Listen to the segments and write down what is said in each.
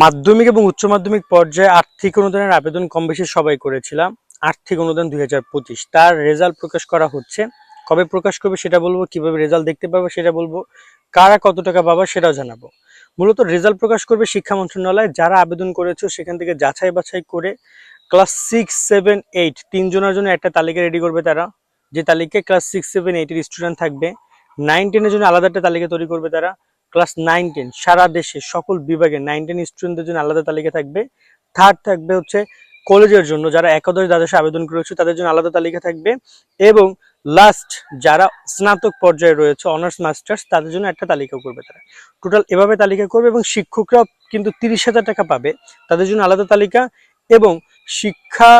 মাধ্যমিক এবং উচ্চ মাধ্যমিক পর্যায়ে আর্থিক অনুদানের আবেদন কম বেশি সবাই করেছিলাম। আর্থিক অনুদান দুই হাজার পঁচিশ। তার রেজাল্ট প্রকাশ করা হচ্ছে। কবে প্রকাশ করবে সেটা বলব, কীভাবে রেজাল্ট দেখতে পাবো সেটা বলব, কারা কত টাকা পাবা সেটাও জানাব। মূলত রেজাল্ট প্রকাশ করবে শিক্ষা মন্ত্রণালয়। যারা আবেদন করেছ সেখান থেকে যাচাই বাছাই করে ক্লাস সিক্স সেভেন এইট তিনজনের জন্য একটা তালিকা রেডি করবে তারা। যে তালিকায় ক্লাস সিক্স সেভেন এইটের স্টুডেন্ট থাকবে নাইন টেনের জন্য আলাদা একটা তালিকা তৈরি করবে তারা। ক্লাস নাইন টেন সারা দেশে, সকল বিভাগে নাইন টেন স্টুডেন্টদের জন্য আলাদা তালিকা থাকবে। থার্ড থাকবে হচ্ছে কলেজের জন্য, যারা একাদশ দ্বাদশে আবেদন করেছে, তাদের জন্য আলাদা তালিকা থাকবে। এবং লাস্ট যারা স্নাতক পর্যায়ে রয়েছে অনার্স মাস্টার্স তাদের জন্য একটা তালিকা করবে তারা। টোটাল এভাবে তালিকা করবে এবং শিক্ষকরা কিন্তু তিরিশ হাজার টাকা পাবে। তাদের জন্য আলাদা তালিকা এবং শিক্ষা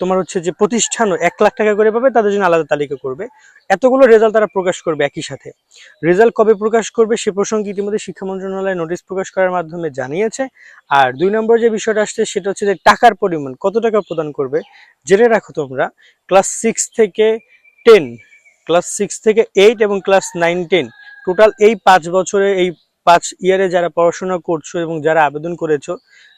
তোমার হচ্ছে যে প্রতিষ্ঠানও এক লাখ টাকা করে পাবে, তাদের জন্য আলাদা তালিকা করবে। এতগুলো রেজাল্ট তারা প্রকাশ করবে একই সাথে। রেজাল্ট কবে প্রকাশ করবে সে প্রসঙ্গে ইতিমধ্যে শিক্ষা মন্ত্রণালয় নোটিশ প্রকাশ করার মাধ্যমে জানিয়েছে। আর দুই নম্বর যে বিষয়টা আসছে, সেটা হচ্ছে যে টাকার পরিমাণ, কত টাকা প্রদান করবে? জেনে রাখো তোমরা ক্লাস সিক্স থেকে টেন ক্লাস সিক্স থেকে এইট এবং ক্লাস নাইন টেন টোটাল এই পাঁচ বছরে, এই পাঁচ ইয়ারে যারা পড়াশোনা করছ এবং যারা আবেদন করেছ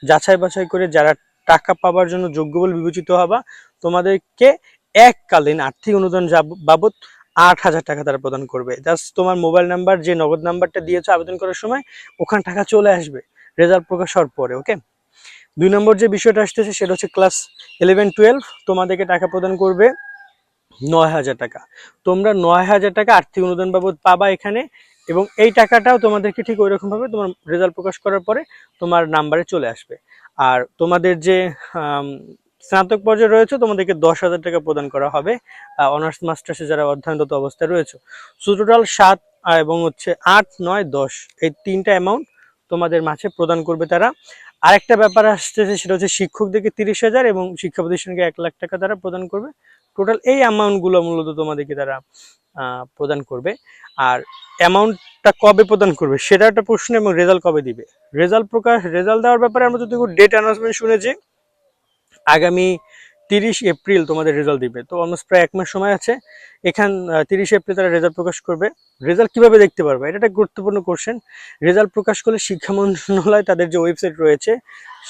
যাচাই বাছাই করে যারা টাকা পাওয়ার জন্য যোগ্য বলে বিবেচিত হবা। তোমাদেরকে এককালীন আর্থিক অনুদান বাবদ আট হাজার টাকা তারা প্রদান করবে। জাস্ট তোমার মোবাইল নাম্বার যে নগদ নাম্বারটা দিয়েছ আবেদন করার সময়, ওখানে টাকা চলে আসবে রেজাল্ট প্রকাশ হওয়ার পরে ওকে দুই নম্বর যে বিষয়টা আসতেছে, সেটা হচ্ছে ক্লাস ইলেভেন টুয়েলভ তোমাদেরকে টাকা প্রদান করবে নয় হাজার টাকা। তোমরা নয় হাজার টাকা আর্থিক অনুদান বাবদ পাবা এখানে এবং এই টাকাটাও তোমাদেরকে ঠিক ওই রকম ভাবে তোমার রেজাল্ট প্রকাশ করার পরে তোমার নাম্বারে চলে আসবে। আর তোমাদের যে স্নাতক পর্যায়ে রয়েছে, তোমাদেরকে দশ হাজার টাকা প্রদান করা হবে। অনার্স, মাস্টার্সে যারা অধ্যয়নরত অবস্থায় রয়েছে। সো টোটাল সাত এবং হচ্ছে আট, নয়, দশ, এই তিনটা অ্যামাউন্ট তোমাদের মাঝে প্রদান করবে তারা। আরেকটা ব্যাপার আসতেছে, সেটা হচ্ছে শিক্ষকদেরকে তিরিশ হাজার এবং শিক্ষা প্রতিষ্ঠানকে এক লাখ টাকা তারা প্রদান করবে। টোটাল এই অ্যামাউন্টগুলো মূলত তোমাদেরকে তারা প্রদান করবে। আর অ্যামাউন্টটা কবে প্রদান করবে সেটা একটা প্রশ্ন এবং রেজাল্ট কবে দিবে? রেজাল্ট প্রকাশ রেজাল্ট দেওয়ার ব্যাপারে আমরা যদি ডেট অ্যানাউন্সমেন্ট শুনেছি, আগামী তিরিশ এপ্রিল তোমাদের রেজাল্ট দিবে। তো অলমোস্ট প্রায় এক মাস সময় আছে। এখান তিরিশ এপ্রিল তারা রেজাল্ট প্রকাশ করবে। রেজাল্ট কীভাবে দেখতে পারবে? এটা একটা গুরুত্বপূর্ণ কোশ্চেন রেজাল্ট প্রকাশ করলে শিক্ষা মন্ত্রণালয় তাদের যে ওয়েবসাইট রয়েছে,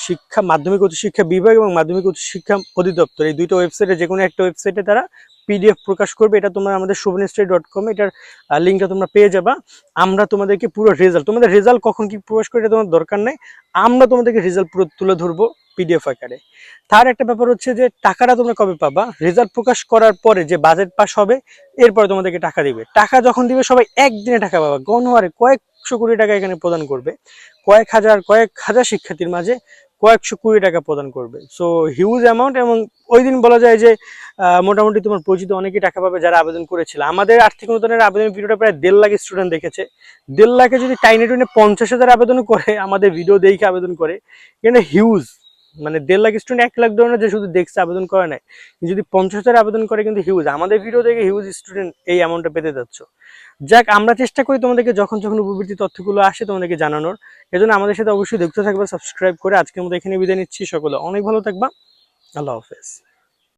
শিক্ষা, মাধ্যমিক উচ্চশিক্ষা বিভাগ এবং মাধ্যমিক উচ্চ শিক্ষা অধিদপ্তর, এই দুইটা ওয়েবসাইটে যে কোনো একটা ওয়েবসাইটে তারা পিডিএফ প্রকাশ করবে। এটা তোমরা আমাদের শুভনেস্ট্রি ডট কম এটার লিঙ্কটা তোমরা পেয়ে যাবা। আমরা তোমাদেরকে পুরো রেজাল্ট তোমাদের রেজাল্ট কখন কি প্রকাশ করে, এটা তোমার দরকার নেই। আমরা তোমাদেরকে রেজাল্ট পুরো তুলে ধরবো। পিডিএফ আকারে। তার একটা ব্যাপার হচ্ছে যে, টাকাটা তোমরা কবে পাবা? রেজাল্ট প্রকাশ করার পরে যে বাজেট পাস হবে, এরপরে তোমাদেরকে টাকা দিবে। টাকা যখন দিবে, সবাই একদিনে টাকা পাবা। গণহারে কয়েকশো কোটি টাকা এখানে প্রদান করবে। কয়েক হাজার কয়েক হাজার শিক্ষার্থীর মাঝে কয়েকশো কোটি টাকা প্রদান করবে। সো হিউজ অ্যামাউন্ট এবং ওই দিন বলা যায় যে মোটামুটি তোমার পরিচিত অনেকেই টাকা পাবে যারা আবেদন করেছিল। আমাদের আর্থিক অনুদানের আবেদনের ভিডিওটা প্রায় দেড় লাখ স্টুডেন্ট দেখেছে। দেড় লাখে যদি টাইনে টুইনে পঞ্চাশ হাজার আবেদন করে, আমাদের ভিডিও দেখে আবেদন করে, এখানে হিউজ মানে দেড় লাখ স্টুডেন্ট এক লাখ ধরনের যে শুধু দেখছে, আবেদন করে নাই। যদি পঞ্চাশ হাজার আবেদন করে কিন্তু হিউজ আমাদের ভিডিও থেকে হিউজ স্টুডেন্ট এই অ্যামাউন্টটা পেতে যাচ্ছ। যাক, আমরা চেষ্টা করি তোমাদেরকে যখন যখন উপবৃত্তি তথ্যগুলো আসে তোমাদেরকে জানানোর। এজন্য আমাদের সাথে অবশ্যই দেখতে থাকবে সাবস্ক্রাইব করে আজকের মতো এখানে বিদায় নিচ্ছি। সকলে অনেক ভালো থাকবা। আল্লাহ হাফেজ।